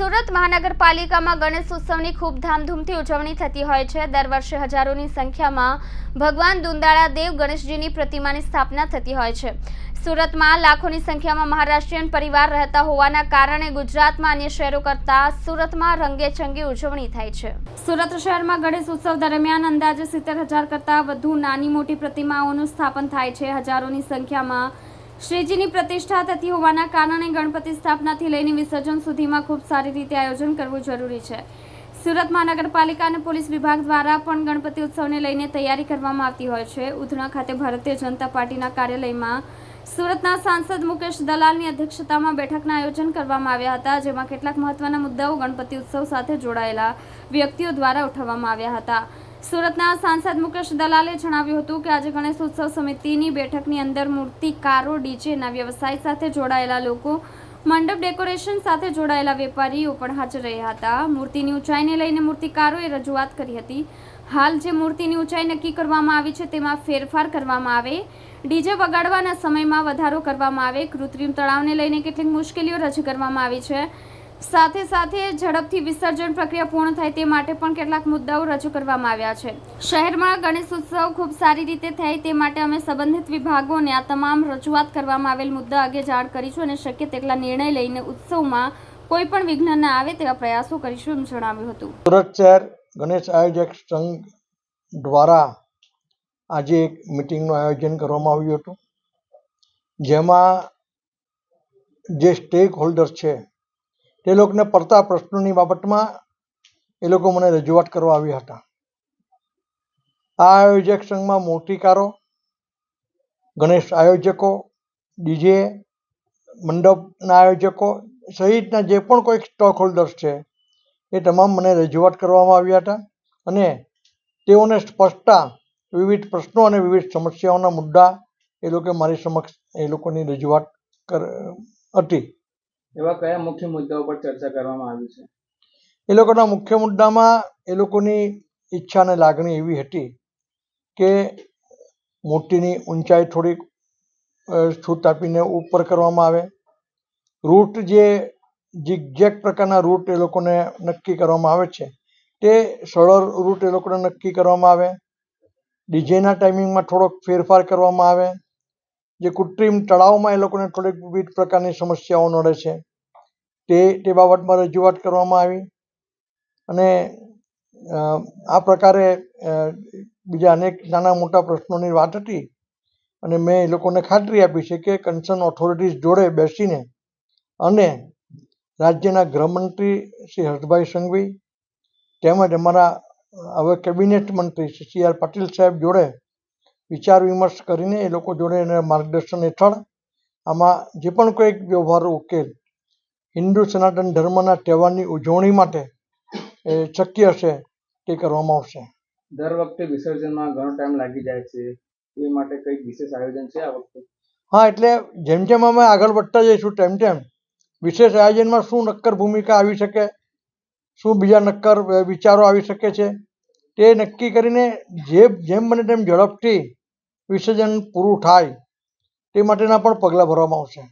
સુરત મહાનગરપાલિકામાં ગણેશ ઉત્સવની ખૂબ ધામધૂમથી ઉજવણી થતી હોય છે. દર વર્ષે હજારોની સંખ્યામાં ભગવાન દુંદાળા દેવ ગણેશજીની પ્રતિમાની સ્થાપના થતી હોય છે. સુરતમાં લાખોની સંખ્યામાં મહારાષ્ટ્રીયન પરિવાર રહેતા હોવાના કારણે ગુજરાતમાં અન્ય શહેરો કરતાં સુરતમાં રંગેચંગી ઉજવણી થાય છે. સુરત શહેરમાં ગણેશ ઉત્સવ દરમિયાન અંદાજે સિત્તેર હજાર કરતાં વધુ નાની મોટી પ્રતિમાઓનું સ્થાપન થાય છે. હજારોની સંખ્યામાં શ્રીજીની પ્રતિષ્ઠા થતી હોવાના કારણે ગણપતિ સ્થાપનાથી લઈને વિસર્જન સુધીમાં ખૂબ સારી રીતે આયોજન કરવું જરૂરી છે. સુરત મહાનગરપાલિકા અને પોલીસ વિભાગ દ્વારા પણ ગણપતિ ઉત્સવને લઈને તૈયારી કરવામાં આવતી હોય છે. ઉધના ખાતે ભારતીય જનતા પાર્ટીના કાર્યાલયમાં સુરતના સાંસદ મુકેશ દલાલની અધ્યક્ષતામાં બેઠકના આયોજન કરવામાં આવ્યા હતા, જેમાં કેટલાક મહત્વના મુદ્દાઓ ગણપતિ ઉત્સવ સાથે જોડાયેલા વ્યક્તિઓ દ્વારા ઉઠાવવામાં આવ્યા હતા. સુરતના સાંસદ મુકેશ દલાલે જણાવ્યું હતું કે આજે ગણેશ ઉત્સવ સમિતિની બેઠકની અંદર મૂર્તિકારો, ડીજેના વ્યવસાય સાથે જોડાયેલા લોકો, મંડપ ડેકોરેશન સાથે જોડાયેલા વેપારીઓ પણ હાજર રહ્યા હતા. મૂર્તિની ઊંચાઈને લઈને મૂર્તિકારોએ રજૂઆત કરી હતી. હાલ જે મૂર્તિની ઊંચાઈ નક્કી કરવામાં આવી છે તેમાં ફેરફાર કરવામાં આવે. ડીજે વગાડવાના સમયમાં વધારો કરવામાં આવે. કૃત્રિમ તળાવને લઈને કેટલીક મુશ્કેલીઓ રજૂ કરવામાં આવી છે. સાથે સાથે ઝડપથી વિસર્જન પ્રક્રિયા પૂર્ણ થાય તે માટે પણ કેટલાક મુદ્દાઓ રજૂ કરવામાં આવ્યા છે. શહેરમાં ગણેશ ઉત્સવ ખૂબ સારી રીતે થાય તે માટે અમે સંબંધિત વિભાગોને આ તમામ રજૂઆત કરવામાં આવેલ મુદ્દા અંગે જાણ કરીશું અને શક્ય તેટલા નિર્ણય લઈને ઉત્સવમાં કોઈ પણ વિઘ્ન ના આવે તેવા પ્રયાસો કરીશું એમ જણાવ્યું હતું. સુરત શહેર ગણેશ આયોજક સંઘ દ્વારા આજે એક મિટિંગનું આયોજન કરવામાં આવ્યું હતું. જેમાં જે સ્ટેક હોલ્ડર છે તે લોકોને પડતા પ્રશ્નોની બાબતમાં એ લોકો મને રજૂઆત કરવા આવ્યા હતા. આ આયોજક સંઘમાં મૂર્તિકારો, ગણેશ આયોજકો ડીજે મંડપના આયોજકો સહિતના જે પણ કોઈ સ્ટોક હોલ્ડર્સ છે, એ તમામ મને રજૂઆત કરવામાં આવ્યા હતા અને તેઓને સ્પષ્ટતા, વિવિધ પ્રશ્નો અને વિવિધ સમસ્યાઓના મુદ્દા એ લોકો મારી સમક્ષ, એ લોકોની રજૂઆત કર હતી. એવા કયા મુખ્ય મુદ્દાઓ પર ચર્ચા કરવામાં આવી છે? એ લોકોના મુખ્ય મુદ્દામાં એ લોકોની ઈચ્છા અને લાગણી એવી હતી કે મૂર્તિની ઊંચાઈ થોડીક છૂટ આપીને ઉપર કરવામાં આવે. રૂટ જે ઝિગઝેગ પ્રકારના રૂટ એ લોકોને નક્કી કરવામાં આવે છે તે સરળ રૂટ એ લોકોને નક્કી કરવામાં આવે. ડીજેના ટાઈમિંગમાં થોડોક ફેરફાર કરવામાં આવે. જે કૃત્રિમ તળાવમાં એ લોકોને થોડીક વિવિધ પ્રકારની સમસ્યાઓ નડે છે. તે તે બાબતમાં રજૂઆત કરવામાં આવી અને આ પ્રકારે બીજા અનેક નાના મોટા પ્રશ્નોની વાત હતી અને મેં એ લોકોને ખાતરી આપી છે કે કન્સર્ન ઓથોરિટીઝ જોડે બેસીને અને રાજ્યના ગૃહમંત્રી શ્રી હર્ષભાઈ સંઘવી તેમજ અમારા હવે કેબિનેટ મંત્રી શ્રી સી આર પાટીલ સાહેબ જોડે વિચાર વિમર્શ કરીને એ લોકો જોડે એના માર્ગદર્શન હેઠળ આમાં જે પણ કોઈ વ્યવહારો ઉકેલ હિન્દુ સનાતન ધર્મના તહેવારની ઉજવણી માટે એ શક્ય હશે તે કરવામાં આવશે. દર વખતે વિસર્જનમાં ઘણો ટાઈમ લાગી જાય છે. એ માટે કંઈક વિશેષ આયોજન છે આ વખતે? હા એટલે જેમ જેમ અમે આગળ વધતા જઈશું તેમ તેમ વિશેષ આયોજનમાં શું નક્કર ભૂમિકા આવી શકે શું બીજા નક્કર વિચારો આવી શકે છે તે નક્કી કરીને જે જેમ બને તેમ ઝડપથી વિસર્જન પૂરું થાય તે માટેના પણ પગલાં ભરવામાં આવશે.